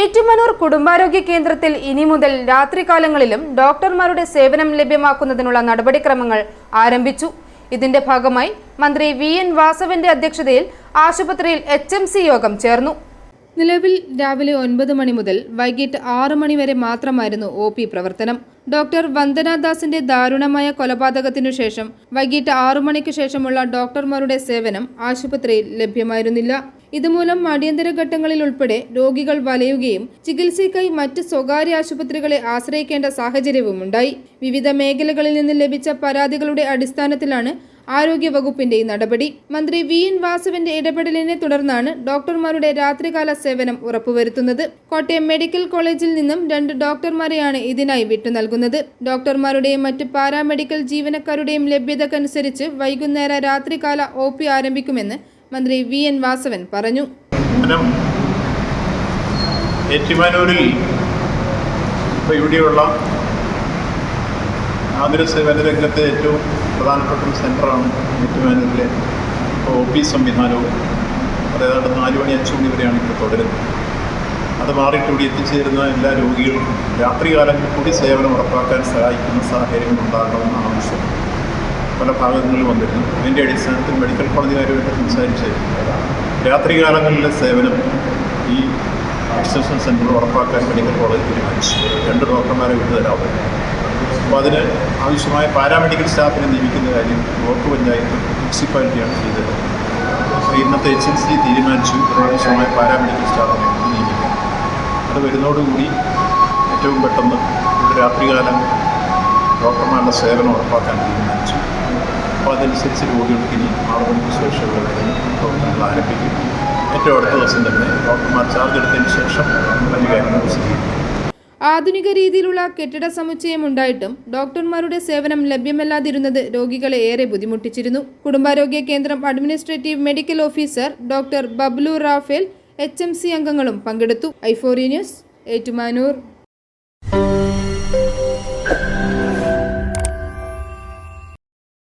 ഏറ്റുമാനൂർ കുടുംബാരോഗ്യ കേന്ദ്രത്തിൽ ഇനി മുതൽ രാത്രികാലങ്ങളിലും ഡോക്ടർമാരുടെ സേവനം ലഭ്യമാക്കുന്നതിനുള്ള നടപടിക്രമങ്ങൾ ആരംഭിച്ചു. ഇതിന്റെ ഭാഗമായി മന്ത്രി വി എൻ വാസവന്റെ അധ്യക്ഷതയിൽ ആശുപത്രിയിൽ എച്ച് എം സി യോഗം ചേർന്നു. നിലവിൽ രാവിലെ ഒൻപത് മണി മുതൽ വൈകിട്ട് ആറു മണി വരെ മാത്രമായിരുന്നു ഒ പി പ്രവർത്തനം. ഡോക്ടർ വന്ദനാദാസിന്റെ ദാരുണമായ കൊലപാതകത്തിനു ശേഷം വൈകിട്ട് ആറു മണിക്ക് ശേഷമുള്ള ഡോക്ടർമാരുടെ സേവനം ആശുപത്രിയിൽ ലഭ്യമായിരുന്നില്ല. ഇതുമൂലം അടിയന്തര ഘട്ടങ്ങളിൽ ഉൾപ്പെടെ രോഗികൾ വലയുകയും ചികിത്സയ്ക്കായി മറ്റ് സ്വകാര്യ ആശുപത്രികളെ ആശ്രയിക്കേണ്ട സാഹചര്യവും ഉണ്ടായി വിവിധ മേഖലകളിൽ നിന്ന് ലഭിച്ച പരാതികളുടെ അടിസ്ഥാനത്തിലാണ് ആരോഗ്യ വകുപ്പിന്റെ ഈ നടപടി. മന്ത്രി വി. എൻ. വാസുവിന്റെ ഇടപെടലിനെ തുടർന്നാണ് ഡോക്ടർമാരുടെ രാത്രികാല സേവനം ഉറപ്പുവരുത്തുന്നത്. കോട്ടയം മെഡിക്കൽ കോളേജിൽ നിന്നും രണ്ട് ഡോക്ടർമാരെയാണ് ഇതിനായി വിട്ടു നൽകുന്നത്. ഡോക്ടർമാരുടെയും മറ്റ് പാരാമെഡിക്കൽ ജീവനക്കാരുടെയും ലഭ്യതക്കനുസരിച്ച് വൈകുന്നേര രാത്രികാല ഒ പി ആരംഭിക്കുമെന്ന് മന്ത്രി വി എൻ വാസവൻ പറഞ്ഞു. ഏറ്റുമാനൂരിൽ ഇവിടെയുള്ള ആതുര സേവന രംഗത്തെ ഏറ്റവും പ്രധാനപ്പെട്ട ഒരു സെന്ററാണ് ഏറ്റുമാനൂരിലെ ഇപ്പോൾ ഒ പി സംവിധാനവും. അതായത് നാലു നാല് മണി അഞ്ച് മണി വരെയാണ് ഇപ്പോൾ തുടരുന്നത്. അത് മാറിയിട്ട് ഇവിടെ എത്തിച്ചേരുന്ന എല്ലാ രോഗികളും രാത്രികാലങ്ങളിൽ കൂടി സേവനം ഉറപ്പാക്കാൻ സഹായിക്കുന്ന സാഹചര്യങ്ങൾ ഉണ്ടാകണമെന്നാണ് ആവശ്യം. പല ഭാഗങ്ങളിൽ വന്നിരുന്നു. അതിന്റെ അടിസ്ഥാനത്തിൽ മെഡിക്കൽ കോളേജുകാരുമായിട്ട് സംസാരിച്ച് രാത്രികാലങ്ങളിലെ സേവനം ഈ എക്സ്റ്റൻഷൻ സെന്റർ ഉറപ്പാക്കാൻ മെഡിക്കൽ കോളേജ് തീരുമാനിച്ചു. രണ്ട് ഡോക്ടർമാരെ വിട്ടുതരാവും അപ്പോൾ അതിന് ആവശ്യമായ പാരാമെഡിക്കൽ സ്റ്റാഫിനെ നിയമിക്കുന്ന കാര്യം ബ്ലോക്ക് പഞ്ചായത്ത് മുനിസിപ്പാലിറ്റിയാണ് ചെയ്തത്. ഇന്നത്തെ എച്ച് എൻ സി തീരുമാനിച്ചു. ആവശ്യമായ പാരാമെഡിക്കൽ സ്റ്റാഫിനെ നിയമിക്കാം. അത് വരുന്നതോടുകൂടി ഏറ്റവും പെട്ടെന്ന് രാത്രികാലം ഡോക്ടർമാരുടെ സേവനം ഉറപ്പാക്കാൻ തീരുമാനിച്ചു. അപ്പോൾ അതനുസരിച്ച് രോഗികൾക്ക് ഇനി മണിക്ക് ശേഷമുള്ള പ്രവർത്തനങ്ങൾ ആരംഭിക്കും. ഏറ്റവും അടുത്ത ദിവസം തന്നെ ഡോക്ടർമാർ ചാർജ് എടുത്തതിന് ശേഷം വലിയ കാര്യങ്ങൾ വിശദീകരിക്കും ആധുനിക രീതിയിലുള്ള കെട്ടിട സമുച്ചയം ഉണ്ടായിട്ടും ഡോക്ടർമാരുടെ സേവനം ലഭ്യമല്ലാതിരുന്നത് രോഗികളെ ഏറെ ബുദ്ധിമുട്ടിച്ചിരുന്നു. കുടുംബാരോഗ്യ കേന്ദ്രം administrative medical officer doctor Bablu Raphael H M C അംഗങ്ങളും പങ്കെടുത്തു. ഐഫോറി ന്യൂസ് ഏറ്റുമാനൂർ.